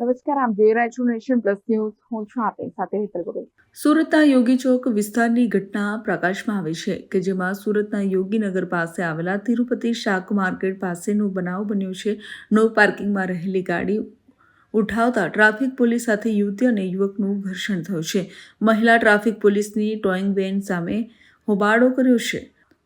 નમસ્કાર, આમ જોઈ રહ્યા છું નેશન પ્લસ ન્યૂઝ. હું છું આપની સાથે હેતલ ગોગોઈ સુરતના યોગી ચોક વિસ્તારની ઘટના પ્રકાશમાં આવી છે કે જેમાં સુરતના યોગીનગર પાસે આવેલા તિરુપતિ શાક માર્કેટ પાસેનો બનાવ બન્યો છે. નો પાર્કિંગમાં રહેલી ગાડી ઉઠાવતા ટ્રાફિક પોલીસ સાથે યુવતી અને યુવકનું ઘર્ષણ થયું છે. મહિલા ટ્રાફિક પોલીસની ટોઈંગ વેન સામે હોબાળો કર્યો છે.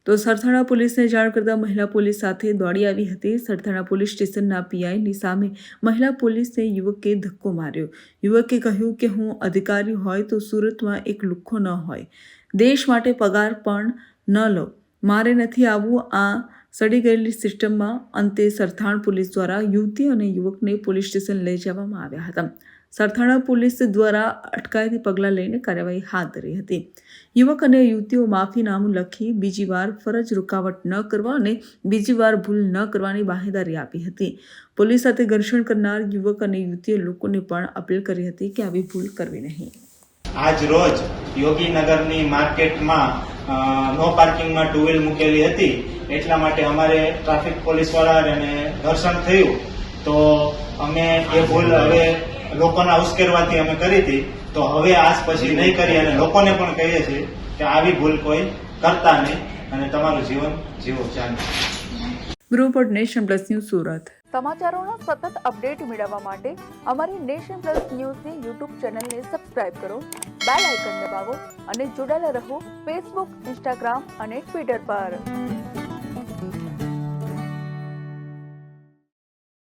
તો સરથાણા પોલીસને જાણ કરતા મહિલા પોલીસ સાથે દોડી આવી હતી. સરથાણા પોલીસ સ્ટેશનના પીઆઈની સામે મહિલા પોલીસને યુવકે ધક્કો માર્યો. યુવકે કહ્યું કે, હું અધિકારી હોય તો સુરતમાં એક લુખ્ખો ન હોય. દેશ માટે પગાર પણ ન લો. મારે નથી આવવું. આ સડી ગયેલી સિસ્ટમમાં અંતે સરથાણ પોલીસ દ્વારા યુવતી અને યુવકને પોલીસ સ્ટેશન લઈ જવામાં આવ્યા હતા. સરથાણા પોલીસ દ્વારા અટકાયતી પગલાં લઈને કાર્યવાહી હાથ ધરી હતી. યુવક અને યુવતીઓ માફીનામું લખી બીજી વાર ફરજ રૂકાવટ ન કરવા અને બીજી વાર ભૂલ ન કરવાની બાહેદારી આપી હતી. પોલીસ સાથે ઘર્ષણ કરનાર યુવક અને યુવતીએ લોકોને પણ અપીલ કરી હતી કે આવી ભૂલ કરવી નહીં. આજ રોજ યોગીનગરની માર્કેટમાં નો પાર્કિંગમાં ટુ વ્હીલ મૂકેલી હતી. એટલા માટે અમારે ટ્રાફિક પોલીસવાળા ઘર્ષણ થયું. તો અમે એ ભૂલ હવે લોકોના ઉશ્કેરવાથી અમે કરી હતી. તો હવે આજ પછી નહીં કરી અને લોકોને પણ કહીએ છીએ કે આવી ભૂલ કોઈ કરતા નહીં અને તમારું જીવન જીવો ચાલુ report Nation Plus News Surat. સમાચારોના સતત અપડેટ મેળવવા માટે અમારી નેશન પ્લસ ન્યૂઝની યુટ્યુબ ચેનલને સબસ્ક્રાઇબ કરો બેલ આઇકન દબાવો અને જોડાયેલા રહો ફેસબુક ઇન્સ્ટાગ્રામ અને ટ્વિટર પર.